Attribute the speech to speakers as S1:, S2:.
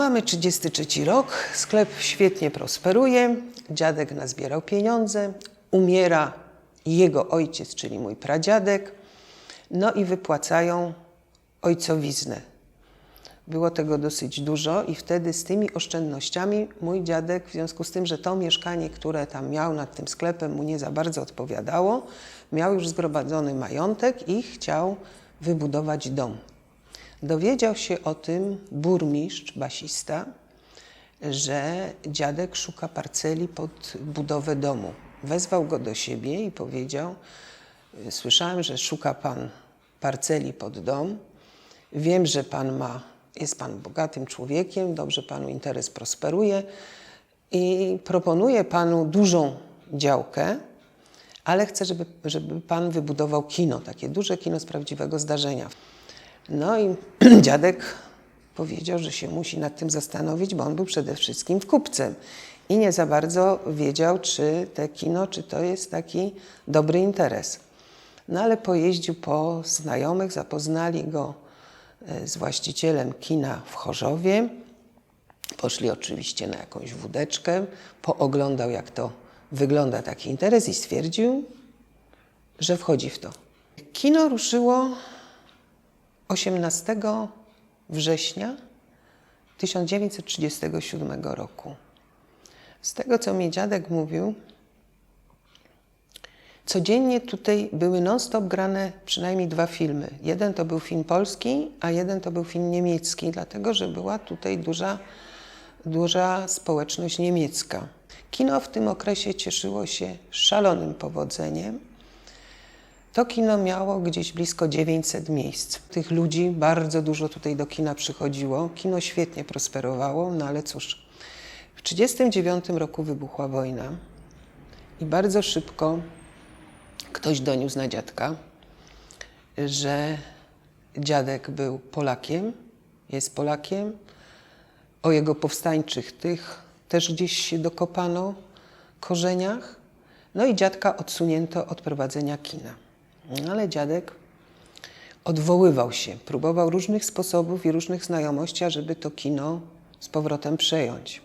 S1: Mamy 33 rok, sklep świetnie prosperuje, dziadek nazbierał pieniądze, umiera jego ojciec, czyli mój pradziadek, no i wypłacają ojcowiznę. Było tego dosyć dużo i wtedy z tymi oszczędnościami mój dziadek, w związku z tym, że to mieszkanie, które tam miał nad tym sklepem mu nie za bardzo odpowiadało, miał już zgromadzony majątek i chciał wybudować dom. Dowiedział się o tym burmistrz, basista, że dziadek szuka parceli pod budowę domu. Wezwał go do siebie i powiedział: Słyszałem, że szuka pan parceli pod dom. Wiem, że pan ma, jest pan bogatym człowiekiem, dobrze panu interes prosperuje i proponuję panu dużą działkę, ale chcę, żeby, żeby pan wybudował kino, takie duże kino z prawdziwego zdarzenia. No i dziadek powiedział, że się musi nad tym zastanowić, bo on był przede wszystkim kupcem i nie za bardzo wiedział, czy te kino, czy to jest taki dobry interes. No ale pojeździł po znajomych, zapoznali go e, z właścicielem kina w Chorzowie. Poszli oczywiście na jakąś wódeczkę, pooglądał jak to wygląda taki interes i stwierdził, że wchodzi w to. Kino ruszyło 18 września 1937 roku. Z tego, co mi dziadek mówił, codziennie tutaj były non-stop grane przynajmniej dwa filmy. Jeden to był film polski, a jeden to był film niemiecki, dlatego że była tutaj duża, duża społeczność niemiecka. Kino w tym okresie cieszyło się szalonym powodzeniem. To kino miało gdzieś blisko 900 miejsc. Tych ludzi bardzo dużo tutaj do kina przychodziło. Kino świetnie prosperowało, no ale cóż. W 1939 roku wybuchła wojna i bardzo szybko ktoś doniósł na dziadka, że dziadek był Polakiem, jest Polakiem. O jego powstańczych tych też gdzieś się dokopano korzeniach. No i dziadka odsunięto od prowadzenia kina. Ale dziadek odwoływał się, próbował różnych sposobów i różnych znajomości, ażeby to kino z powrotem przejąć.